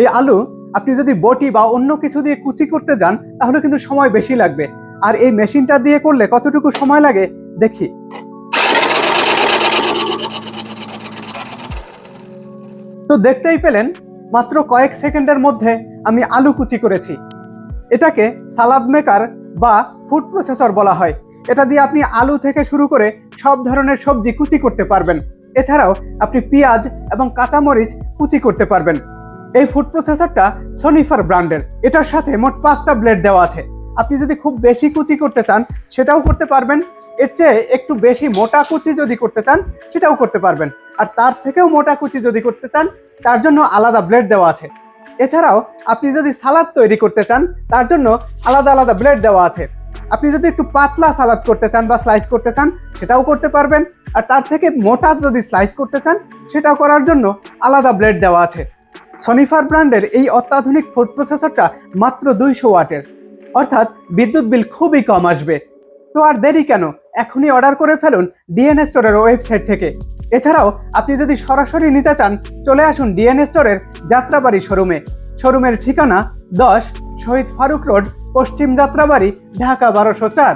এই আলু, আপনি যদি বটি বা অন্য কিছু দিয়ে কুচি করতে যান, তাহলে কিন্তু সময় বেশি লাগবে। আর এই মেশিনটা দিয়ে করলে কতটুকু সময় লাগে, দেখি। তো দেখতেই পেলেন, মাত্র কয়েক সেকেন্ডের মধ্যে আমি আলু কুচি করেছি। এটাকে সালাদ মেকার বা ফুড প্রসেসর বলা হয়। এটা দিয়ে আপনি আলু থেকে শুরু করে সব ধরনের সবজি কুচি করতে পারবেন। এছাড়াও আপনি পেঁয়াজ এবং কাঁচামরিচ কুচি করতে পারবেন। এই ফুড প্রসেসরটা সনিফার ব্র্যান্ডের এটার সাথে মোট পাঁচটা ব্লেড দেওয়া আছে। আপনি যদি খুব বেশি কুচি করতে চান, সেটাও করতে পারবেন। এর চেয়ে একটু বেশি মোটা কুচি যদি করতে চান, সেটাও করতে পারবেন। আর তার থেকেও মোটা কুচি যদি করতে চান, তার জন্য আলাদা ব্লেড দেওয়া আছে। এছাড়াও আপনি যদি সালাদ তৈরি করতে চান, তার জন্য আলাদা আলাদা ব্লেড দেওয়া আছে। আপনি যদি একটু পাতলা সালাদ করতে চান বা স্লাইস করতে চান, সেটাও করতে পারবেন। আর তার থেকে মোটা যদি স্লাইস করতে চান, সেটাও করার জন্য আলাদা ব্লেড দেওয়া আছে। সনিফার ব্র্যান্ডের এই অত্যাধুনিক ফুড প্রসেসরটা মাত্র দুইশো ওয়াটের। অর্থাৎ বিদ্যুৎ বিল খুবই কম আসবে। তো আর দেরি কেন? এখনই অর্ডার করে ফেলুন ডিএনএ স্টোরের ওয়েবসাইট থেকে। এছাড়াও আপনি যদি সরাসরি নিতে চান, চলে আসুন ডিএনএ স্টোরের যাত্রাবাড়ি শোরুমে। শোরুমের ঠিকানা দশ শহীদ ফারুক রোড, পশ্চিম যাত্রাবাড়ি, ঢাকা বারোশো চার।